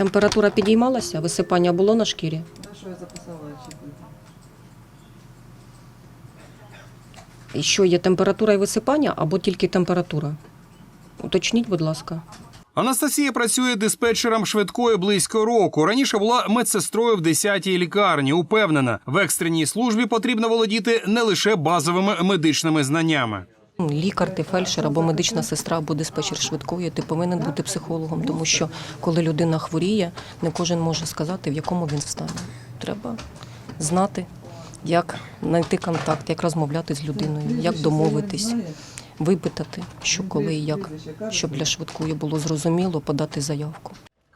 Температура підіймалася, висипання було на шкірі. Що я записала? І що є температура і висипання або тільки температура? Уточніть, будь ласка. Анастасія працює диспетчером швидкої близько року. Раніше була медсестрою в 10-й лікарні. Упевнена, в екстреній службі потрібно володіти не лише базовими медичними знаннями. Лікар, ти фельдшер або медична сестра, або диспетчер швидкої, ти повинен бути психологом, тому що коли людина хворіє, не кожен може сказати, в якому він стані. Треба знати, як знайти контакт, як розмовляти з людиною, як домовитись, випитати, що коли і як, щоб для швидкої було зрозуміло подати заявку.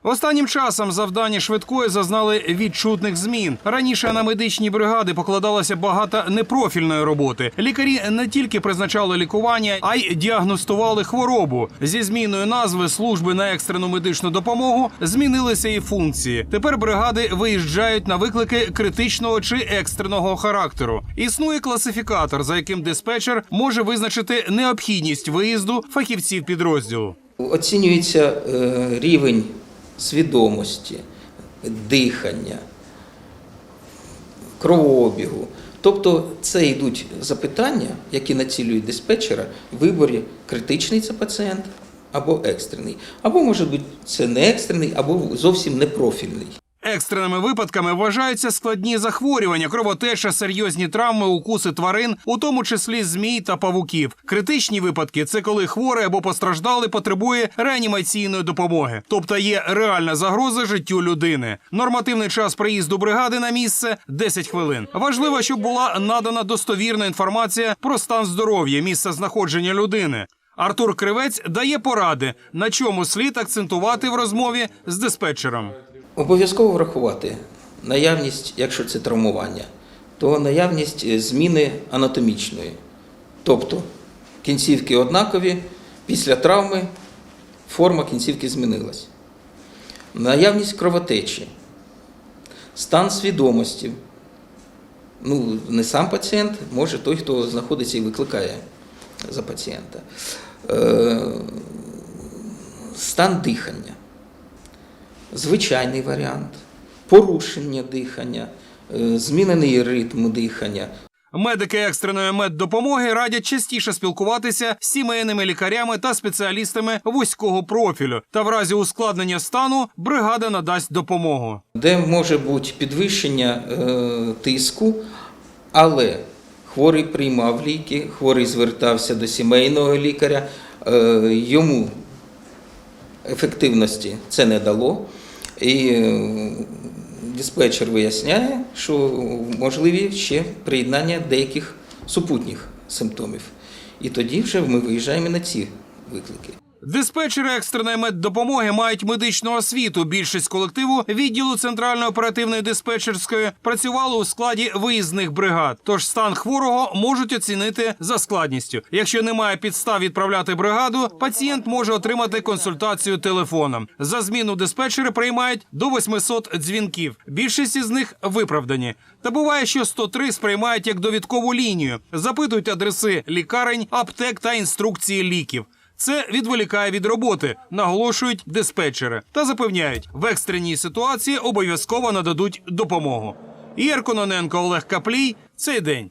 Останнім часом завдання швидкої зазнали відчутних змін. Раніше на медичні бригади покладалося багато непрофільної роботи. Лікарі не тільки призначали лікування, а й діагностували хворобу. Зі зміною назви служби на екстрену медичну допомогу змінилися і функції. Тепер бригади виїжджають на виклики критичного чи екстреного характеру. Існує класифікатор, за яким диспетчер може визначити необхідність виїзду фахівців підрозділу. Оцінюється е, рівень свідомості, дихання, кровообігу. Тобто це йдуть запитання, які націлюють диспетчера в виборі критичний це пацієнт або екстрений. Або може бути це не екстрений, або зовсім не профільний. Екстреними випадками вважаються складні захворювання, кровотеча, серйозні травми, укуси тварин, у тому числі змій та павуків. Критичні випадки це коли хворий або постраждалий потребує реанімаційної допомоги, тобто є реальна загроза життю людини. Нормативний час приїзду бригади на місце 10 хвилин. Важливо, щоб була надана достовірна інформація про стан здоров'я, місце знаходження людини. Артур Кривець дає поради, на чому слід акцентувати в розмові з диспетчером. Обов'язково врахувати наявність, якщо це травмування, то наявність е, зміни анатомічної. Тобто кінцівки однакові, після травми форма кінцівки змінилась. Наявність кровотечі, стан свідомості. Ну, не сам пацієнт, може той, хто знаходиться і викликає за пацієнта. Е, стан дихання звичайний варіант, порушення дихання, е, змінений ритм дихання. Медики екстреної меддопомоги радять частіше спілкуватися з сімейними лікарями та спеціалістами вузького профілю. Та в разі ускладнення стану бригада надасть допомогу. де може бути підвищення е, тиску, але хворий приймав ліки, хворий звертався до сімейного лікаря, е, йому ефективності це не дало. І е, диспетчер виясняє, що можливі ще приєднання деяких супутніх симптомів. І тоді вже ми виїжджаємо на ці виклики. Диспетчери екстреної меддопомоги мають медичну освіту. Більшість колективу відділу центральної оперативної диспетчерської працювали у складі виїзних бригад. Тож стан хворого можуть оцінити за складністю. Якщо немає підстав відправляти бригаду, пацієнт може отримати консультацію телефоном. За зміну диспетчери приймають до 800 дзвінків. Більшість із них виправдані. Та буває, що 103 сприймають як довідкову лінію. Запитують адреси лікарень, аптек та інструкції ліків. Це відволікає від роботи, наголошують диспетчери та запевняють, в екстреній ситуації обов'язково нададуть допомогу. Ігор Кононенко, Олег Каплій. Цей день.